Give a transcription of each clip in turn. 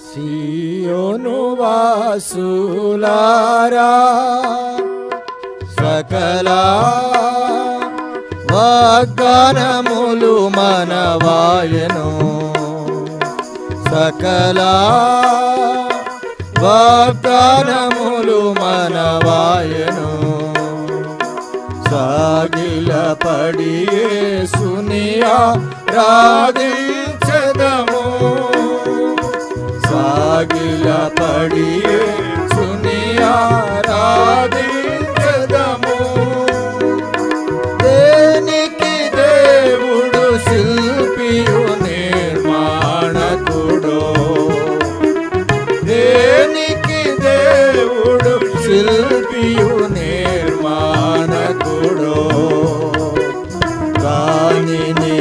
సియోను వాసులారా సకల వాగ్దానములు మనవాయను. సకల వాగ్దానములు మనవాయను. సాగిల పడియే సునియా ఆరాధించదము. సాగిల పడి సుని ఆరాధించదము. దేనికి దేవుడు శిల్పియు నిర్మాణకుడు? దేనికి దేవుడు శిల్పియు నిర్మాణకుడు?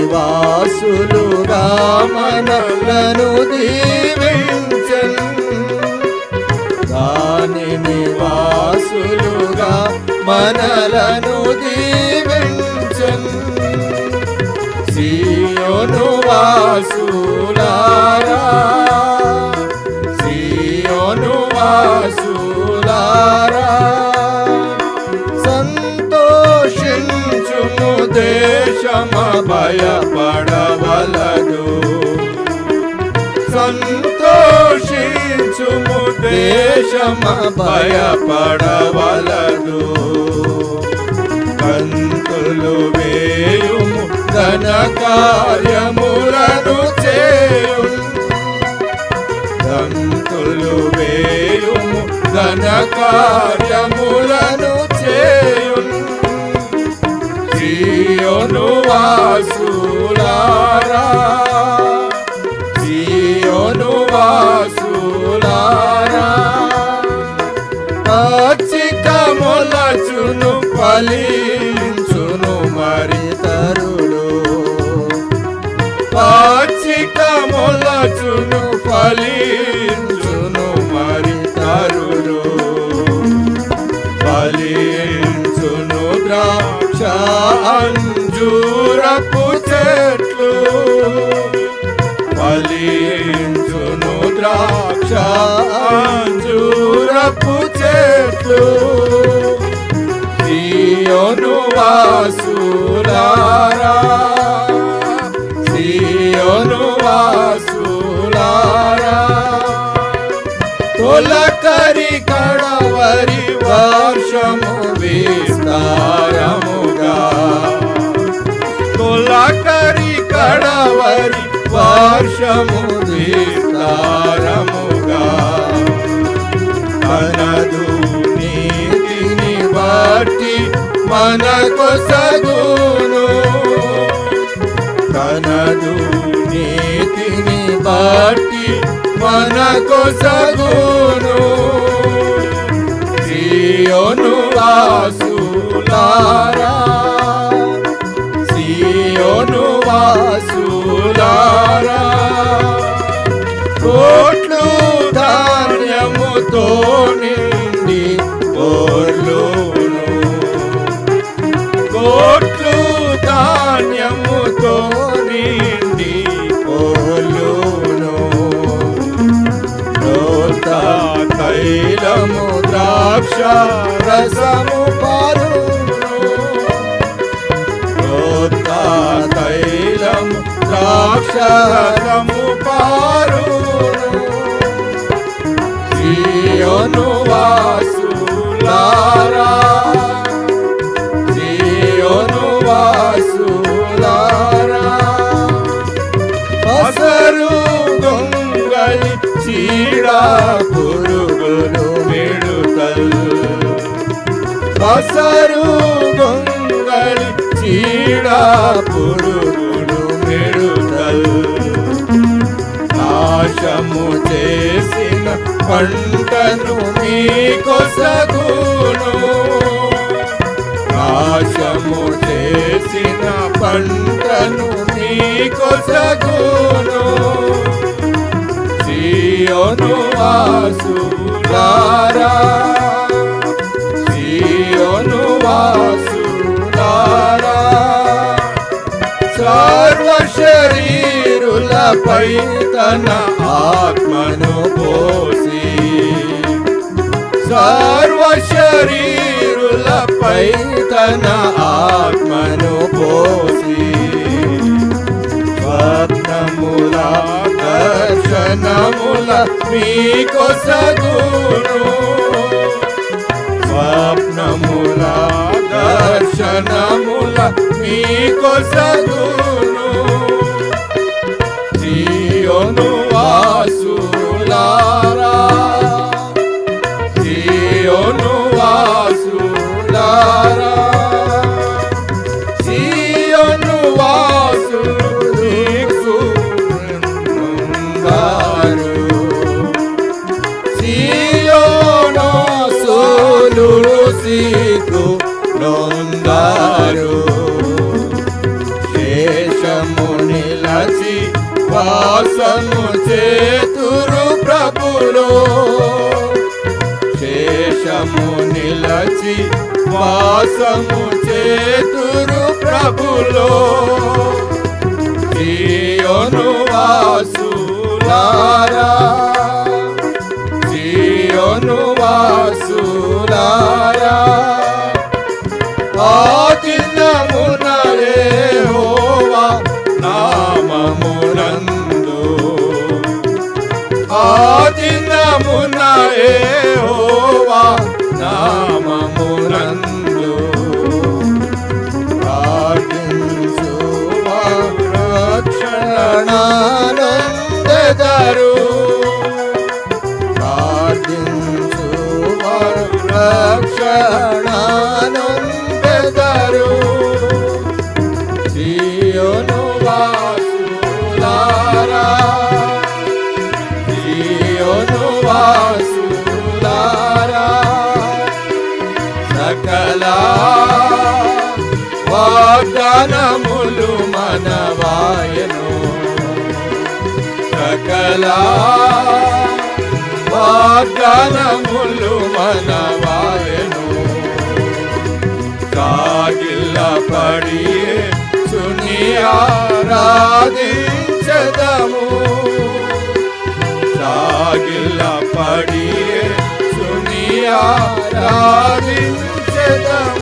నివాసులుగా మనలను దీవించన్. దాని నివాసులుగా మనలను దీవించన్. సియోను వాసులారా భయపడవలదు సంతోషించుము దేశమ భయపడవలదు కంతులు వేయుము ధన కార్యములను చేయు కంతులు వేయుము ధన కార్యములను చేయు సియోను వాసులారా సియోను వాసులారా పచ్చికములచును ఫలించును మంజూరపు చెట్లు సియోను వాసులారా. సియోను వాసులారా. తొలకరి కడవరి వర్షము విస్తారముగా. తొలకరి కడవరి వర్షము విస్తారముగా. కొసగును. తనదు నీతిని బట్టి మన కొసగును. సియోను వాసులారా. సియోను వాసులారా. కోట్లు ధాన్యముతో నిండి ఓర్లోను పారును సియోను వాసులారా సియోను వాసులారా అసరు గొంగలి చీడ పురుగులు పంటను మీకొసగును నాశము చేసిన పంటను మీకొసగును పై తన ఆత్మను పోసి సర్వ శరీరులపై తన ఆత్మను పోసి స్వప్నముల దర్శనముల మీకు సగును స్వప్నముల దర్శనముల మీకు సగును వాసము చేతురు ప్రభులో. శేషము నిలచి వాసము చేతురు ప్రభులో. వాగ్దానములు మనవాయను. సకల వాగ్దానములు మనవాయను. కాగిల్ల పడి సుని ఆరాధించదము. సాగిల్ల పడి సుని